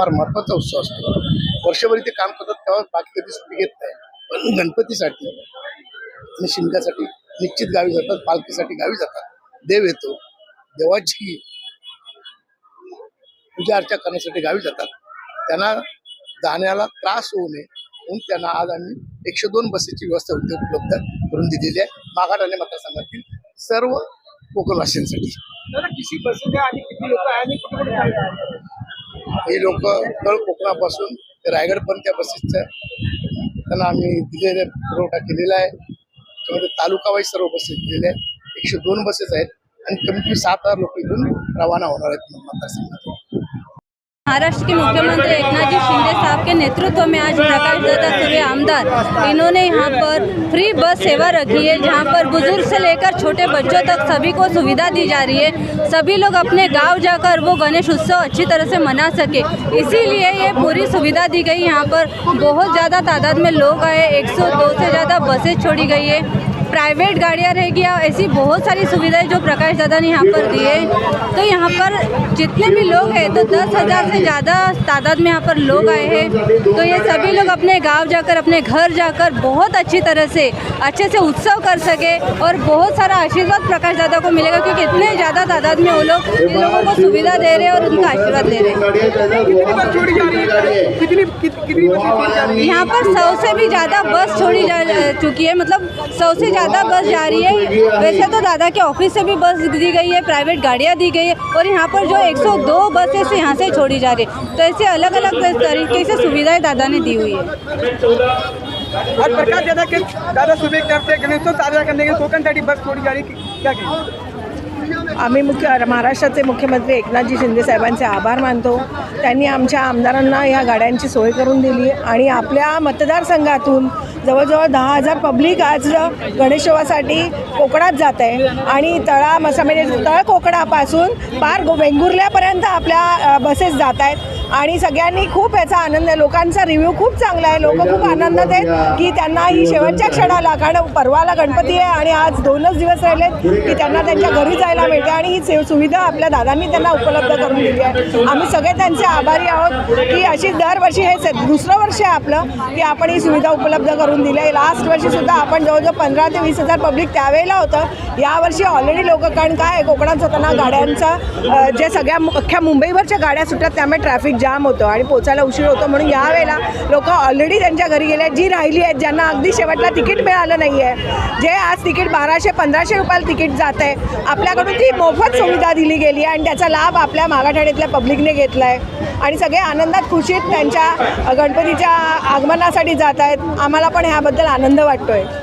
फार महत्त्वाचा उत्सव असतो. वर्षभर इथे काम करतात तेव्हा बाकी कधी सुट्टी घेत नाही. पण गणपतीसाठी आणि शिमग्यासाठी निश्चित गावी जातात पालखीसाठी गावी जातात. देव येतो देवाची पूजा अर्चा करण्यासाठी गावी जातात. त्यांना जाण्याला त्रास होऊ नये म्हणून त्यांना आज आम्ही एकशे दोन बसेसची व्यवस्था उपलब्ध करून दिलेली आहे. माघाटाने मतदारसंघातील सर्व कोकणवासियांसाठी. किती बसेस आहे आणि किती लोक आहे हे लोक तळ कोकणापासून ते रायगडपर्यंत त्या बसेसचं त्यांना आम्ही दिलेले पुरवठा केलेला आहे. त्यामध्ये तालुका वाईज सर्व बसेस दिलेल्या आहेत. एकशे दोन बसेस आहेत आणि कमीत कमी सात हजार लोक इथून रवाना होणार आहेत मतदारसंघात महाराष्ट्र के मुख्यमंत्री एकनाथ जी शिंदे नेतृत्व में आज प्रकाश दादा सूर्य आमदार, इन्होंने यहाँ पर फ्री बस सेवा रखी है, जहाँ पर बुज़ुर्ग से लेकर छोटे बच्चों तक सभी को सुविधा दी जा रही है। सभी लोग अपने गाँव जाकर वो गणेश उत्सव अच्छी तरह से मना सके। इसीलिए ये पूरी सुविधा दी गई। यहाँ पर बहुत ज़्यादा तादाद में लोग आए 102 से ज़्यादा बसें छोड़ी गई है। प्राइवेट गाड़ियाँ रहेगी या ऐसी बहुत सारी सुविधाएँ जो प्रकाश दादा ने यहाँ पर दी है। तो यहाँ पर जितने भी लोग हैं तो दस हज़ार से ज़्यादा तादाद में यहाँ पर लोग आए हैं। तो ये सभी लोग अपने गाँव जाकर अपने घर जाकर बहुत अच्छी तरह से अच्छे से उत्सव कर सके और बहुत सारा आशीर्वाद प्रकाश दादा को मिलेगा क्योंकि इतने ज़्यादा तादाद में वो लोग इन लोगों को सुविधा दे रहे हैं और उनका आशीर्वाद दे रहे हैं। यहाँ पर सौ से भी ज़्यादा बस छोड़ी जा चुकी है मतलब सौ से ज़्यादा बस जा रही है। वैसे तो दादा के ऑफ़िस से भी बस दी गई है प्राइवेट गाड़ियाँ दी गई है और यहाँ पर जो 102 बसेस यहाँ से छोड़ी जा रही है। तो ऐसे अलग अलग तरीके से सुविधाएँ दादा ने दी हुई है। और प्रकाश दादा के दादा सुबह करते गणेशोत्सव साजरा करने के कोकणसाठी बस छोड़ी जा रही है। क्या आम्ही मुख्य महाराष्ट्राचे मुख्यमंत्री एकनाथजी शिंदे साहेबांचे आभार मानतो. त्यांनी आमच्या आमदारांना या गाड्यांची सोय करून दिली आणि आपल्या मतदारसंघातून जवळजवळ दहा हजार पब्लिक आज गणेशोत्सवासाठी कोकणात जात आहे आणि तळा मसा म्हणजे तळ कोकणापासून पार गो- वेंगुर्ल्यापर्यंत आपल्या बसेस जात आहेत. आणि सगळ्यांनी खूप याचा आनंद आहे. लोकांचा रिव्ह्यू खूप चांगला आहे. लोक खूप आनंदात आहेत की त्यांना ही शेवटच्या क्षणाला कारण परवाला गणपती आहे आणि आज दोनच दिवस राहिलेत की त्यांना त्यांच्या घरी जायला मिळते आणि ही सुविधा आपल्या दादांनी त्यांना उपलब्ध करून दिली आहे. आम्ही सगळे त्यांचे आभारी आहोत की अशी दरवर्षी हे से- दुसरं वर्ष आहे आपलं की आपण ही सुविधा उपलब्ध करून दिली आहे. लास्ट वर्षीसुद्धा आपण जवळजवळ पंधरा ते वीस हजार पब्लिक त्यावेळेला होतं. यावर्षी ऑलरेडी लोक कारण काय आहे, कोकणात जाताना गाड्यांचा जे सगळ्या अख्ख्या मुंबईवरच्या गाड्या सुटतात त्यामुळे ट्रॅफिक जाम होतं आणि पोचायला उशीर होतो म्हणून यावेळेला लोक ऑलरेडी त्यांच्या घरी गेले आहेत जी राहिली आहेत ज्यांना अगदी शेवटला तिकीट मिळालं नाही आहे जे आज तिकीट बाराशे पंधराशे रुपयाला तिकीट जात आहे आपल्याकडून ती मोफत सुविधा दिली गेली आहे आणि त्याचा लाभ आपल्या मागाठाण्यातल्या पब्लिकने घेतला आहे आणि सगळे आनंदात खुशीत त्यांच्या गणपतीच्या आगमनासाठी जात आहेत. आम्हाला पण ह्याबद्दल आनंद वाटतो आहे